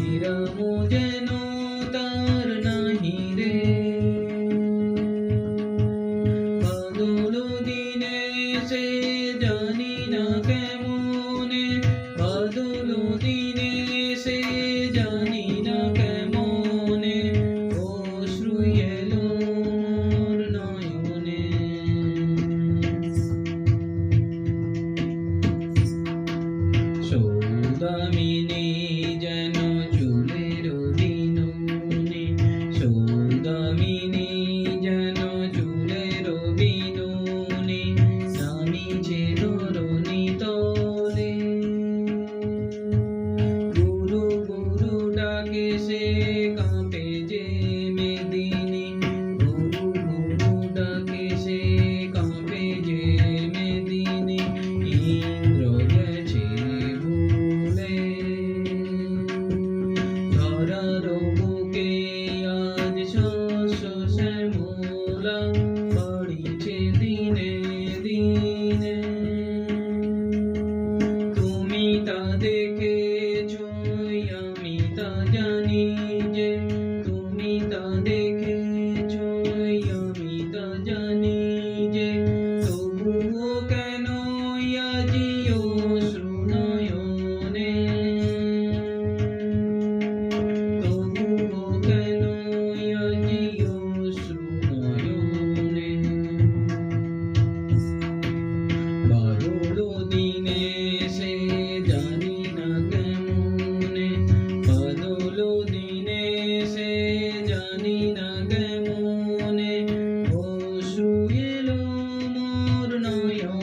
ফিরাবো যেন তার নাহি রে। সে জানি না কেমনে, পাগল দিনে সে জানি না কেমনে, অশ্রু এলো নয়নে। সৌদামিনী You.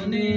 সামনে